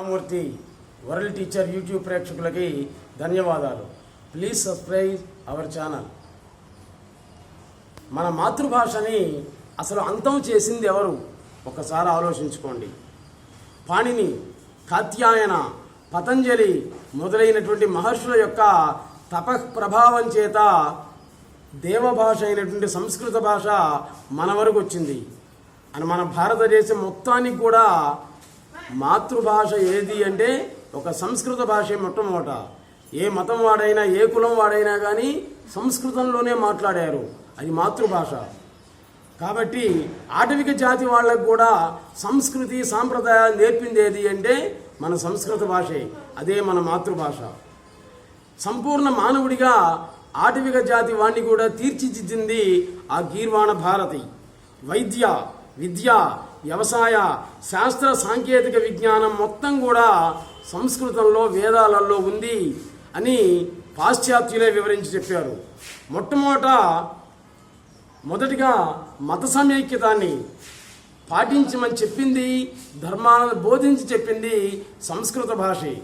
Ramurthy world teacher YouTube ప్రేక్షకులకి ధన్యవాదాలు. Please subscribe our channel. మన మాతృభాషని అసలు అంతం చేసింది ఎవరు? ఒకసారి ఆలోచించుకోండి. పాణిని కాత్యాయన పతంజలి మొదలైనటువంటి మహర్షుల యొక్క తప ప్రభావం చేత దేవభాష అయినటువంటి సంస్కృత భాష మన వరకు వచ్చింది. అని మన భారతదేశం మొత్తానికి కూడా మాతృభాష ఏది అంటే ఒక సంస్కృత భాష మొట్టమొదట. ఏ మతం వాడైనా ఏ కులం వాడైనా కానీ సంస్కృతంలోనే మాట్లాడారు. అది మాతృభాష. కాబట్టి ఆటవిక జాతి వాళ్ళకు కూడా సంస్కృతి సాంప్రదాయాలు నేర్పింది ఏది అంటే మన సంస్కృత భాషే. అదే మన మాతృభాష. సంపూర్ణ మానవుడిగా ఆటవిక జాతి వాణ్ణి కూడా తీర్చిదిద్దింది ఆ గీర్వాణ భారతి. వైద్య విద్య వ్యవసాయ శాస్త్ర సాంకేతిక విజ్ఞానం మొత్తం కూడా సంస్కృతంలో వేదాలలో ఉంది అని పాశ్చాత్యులే వివరించి చెప్పారు. మొట్టమొదట మొదటిగా మత సమైక్యతాన్ని పాటించమని చెప్పింది ధర్మాలను బోధించి చెప్పింది సంస్కృత భాషే.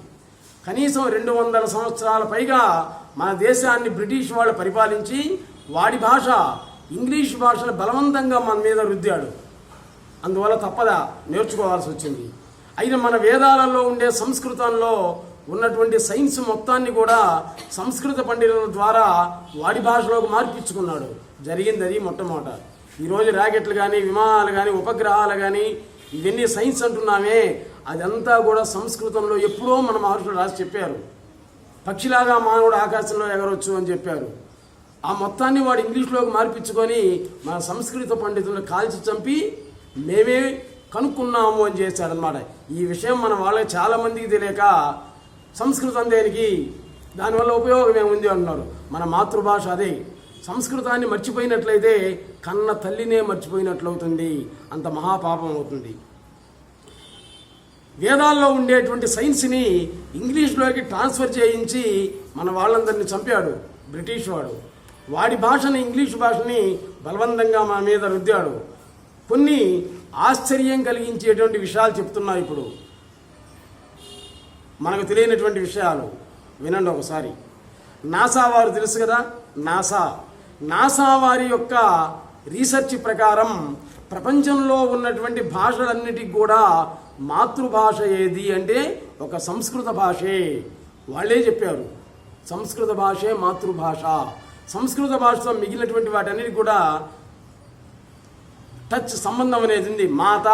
కనీసం రెండు వందల సంవత్సరాల పైగా మన దేశాన్ని బ్రిటిష్ వాళ్ళు పరిపాలించి వాడి భాష ఇంగ్లీష్ భాషను బలవంతంగా మన మీద రుద్దాడు. అందువల్ల తప్పదా నేర్చుకోవాల్సి వచ్చింది. అయినా మన వేదాలలో ఉండే సంస్కృతంలో ఉన్నటువంటి సైన్స్ మొత్తాన్ని కూడా సంస్కృత పండితుల ద్వారా వాడి భాషలోకి మార్పించుకున్నాడు. జరిగింది అది మొట్టమొదట ఈరోజు ర్యాకెట్లు కానీ విమానాలు కానీ ఉపగ్రహాలు కానీ ఇవన్నీ సైన్స్ అంటున్నామే. అదంతా కూడా సంస్కృతంలో ఎప్పుడో మన మహర్షులు రాసి చెప్పారు. పక్షిలాగా మానవుడు ఆకాశంలో ఎగరొచ్చు అని చెప్పారు. ఆ మొత్తాన్ని వాడు ఇంగ్లీష్లోకి మార్పించుకొని మన సంస్కృత పండితులను కాల్చి చంపి మేమే కనుక్కున్నాము అని చేశాడనమాట ఈ విషయం మన వాళ్ళకి చాలామందికి తెలియక సంస్కృతం దేనికి దానివల్ల ఉపయోగం ఏముంది అంటున్నారు మన మాతృభాష అదే. సంస్కృతాన్ని మర్చిపోయినట్లయితే కన్న తల్లినే మర్చిపోయినట్లవుతుంది. అంత మహాపాపం అవుతుంది. వేదాల్లో ఉండేటువంటి సైన్స్ని ఇంగ్లీష్లోకి ట్రాన్స్ఫర్ చేయించి మన వాళ్ళందరినీ చంపాడు బ్రిటిష్ వాడు. వాడి భాషని ఇంగ్లీష్ భాషని బలవంతంగా మన మీద రుద్దాడు. కొన్ని ఆశ్చర్యం కలిగించేటువంటి విషయాలు చెప్తున్నా ఇప్పుడు. మనకు తెలియనటువంటి విషయాలు వినండి ఒకసారి. నాసా వారు తెలుసు కదా? నాసా. నాసా వారి యొక్క రీసెర్చ్ ప్రకారం ప్రపంచంలో ఉన్నటువంటి భాషలన్నిటికి కూడా మాతృభాష ఏది అంటే ఒక సంస్కృత భాషే. వాళ్ళే చెప్పారు. సంస్కృత భాషే మాతృభాష. సంస్కృత భాషతో మిగిలినటువంటి వాటన్నిటి కూడా టచ్ సంబంధం అనేది ఉంది మాత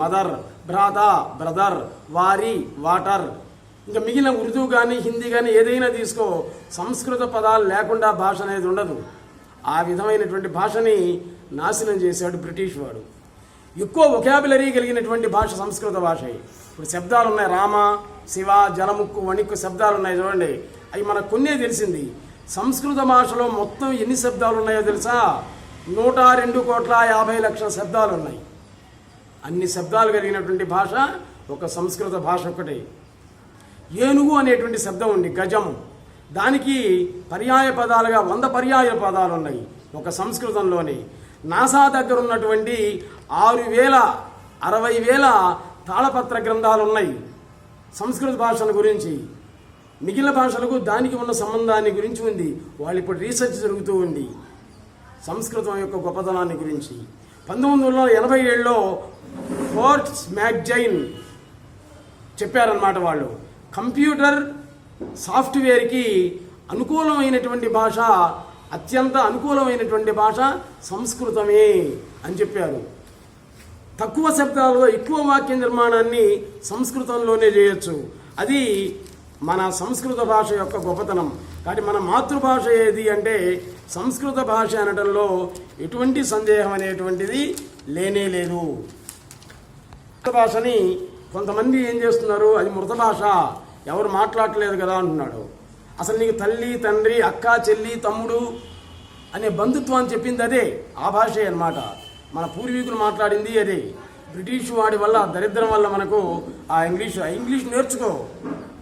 మదర్ భ్రాత బ్రదర్ వారి వాటర్. ఇంకా మిగిలిన ఉర్దూ కానీ హిందీ కానీ ఏదైనా తీసుకో సంస్కృత పదాలు లేకుండా భాష అనేది ఉండదు. ఆ విధమైనటువంటి భాషని నాశనం చేశాడు బ్రిటిష్ వాడు. ఎక్కువ ఒకాబులరీ కలిగినటువంటి భాష సంస్కృత భాష. ఇప్పుడు శబ్దాలు ఉన్నాయి రామ శివ జలముక్కు వణిక్కు శబ్దాలు ఉన్నాయి చూడండి. అవి మనకు కొన్నే తెలిసింది. సంస్కృత భాషలో మొత్తం ఎన్ని శబ్దాలు ఉన్నాయో తెలుసా? నూట రెండు కోట్ల యాభై లక్షల శబ్దాలు ఉన్నాయి అన్ని శబ్దాలు కలిగినటువంటి భాష ఒక సంస్కృత భాష ఒకటి ఏనుగు అనేటువంటి శబ్దం ఉంది గజం. దానికి పర్యాయ పదాలుగా వంద పర్యాయ పదాలు ఉన్నాయి ఒక సంస్కృతంలోనే. నాసా దగ్గర ఉన్నటువంటి ఆరు వేల అరవై వేల తాళపత్ర గ్రంథాలు ఉన్నాయి సంస్కృత భాషల గురించి. మిగిలిన భాషలకు దానికి ఉన్న సంబంధాన్ని గురించి ఉంది. వాళ్ళు ఇప్పుడు రీసెర్చ్ జరుగుతూ ఉంది. సంస్కృతం యొక్క గొప్పతనాన్ని గురించి. పంతొమ్మిది వందల ఎనభై ఏడులో ఫోర్ట్స్ మ్యాగ్జైన్ చెప్పారన్నమాట వాళ్ళు. కంప్యూటర్ సాఫ్ట్వేర్కి అనుకూలమైనటువంటి భాష అత్యంత అనుకూలమైనటువంటి భాష సంస్కృతమే అని చెప్పారు. తక్కువ శబ్దాలలో ఎక్కువ వాక్య నిర్మాణాన్ని సంస్కృతంలోనే చేయొచ్చు. అది మన సంస్కృత భాష యొక్క గొప్పతనం. కాబట్టి మన మాతృభాష ఏది అంటే సంస్కృత భాష అనడంలో ఎటువంటి సందేహం అనేటువంటిది లేనే లేదు. మృత భాషని కొంతమంది ఏం చేస్తున్నారు? అది మృత భాష. ఎవరు మాట్లాడలేదు కదా అంటున్నాడు. అసలు నీకు తల్లి తండ్రి అక్క చెల్లి తమ్ముడు అనే బంధుత్వాన్ని చెప్పింది అదే. ఆ భాషే అన్నమాట. మన పూర్వీకులు మాట్లాడింది అదే. బ్రిటిష్ వాడి వల్ల దరిద్రం వల్ల మనకు ఆ ఇంగ్లీష్ ఆ ఇంగ్లీష్ నేర్చుకో.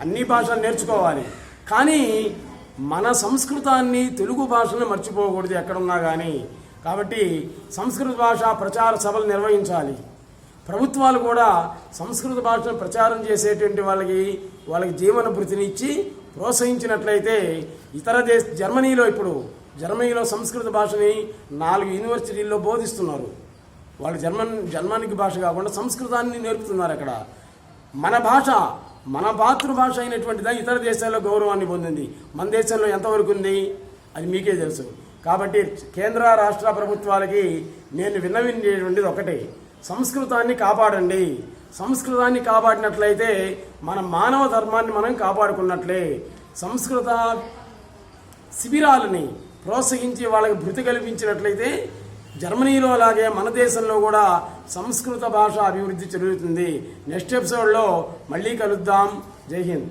అన్ని భాషలు నేర్చుకోవాలి. కానీ మన సంస్కృతాన్ని తెలుగు భాషను మర్చిపోకూడదు ఎక్కడున్నా కానీ కాబట్టి సంస్కృత భాష ప్రచార సభలు నిర్వహించాలి. ప్రభుత్వాలు కూడా సంస్కృత భాషను ప్రచారం చేసేటువంటి వాళ్ళకి వాళ్ళకి జీవన భృతిని ఇచ్చి ప్రోత్సహించినట్లయితే ఇతర దేశ జర్మనీలో ఇప్పుడు జర్మనీలో సంస్కృత భాషని నాలుగు యూనివర్సిటీల్లో బోధిస్తున్నారు. వాళ్ళు జర్మన్ జర్మనిక్ భాష కాకుండా సంస్కృతాన్ని నేర్పుతున్నారు అక్కడ. మన భాష మన మాతృభాష అయినటువంటిదా ఇతర దేశాల్లో గౌరవాన్ని పొందింది. మన దేశంలో ఎంతవరకు ఉంది? అది మీకే తెలుసు. కాబట్టి కేంద్ర రాష్ట్ర ప్రభుత్వాలకి నేను విన్నవించేటువంటిది ఒకటే. సంస్కృతాన్ని కాపాడండి. సంస్కృతాన్ని కాపాడినట్లయితే మన మానవ ధర్మాన్ని మనం కాపాడుకున్నట్లే. సంస్కృత శిబిరాలని ప్రోత్సహించి వాళ్ళకి భృతి కల్పించినట్లయితే జర్మనీలో అలాగే మన దేశంలో కూడా సంస్కృత భాష అభివృద్ధి జరుగుతుంది నెక్స్ట్ ఎపిసోడ్లో మళ్ళీ కలుద్దాం. జై హింద్.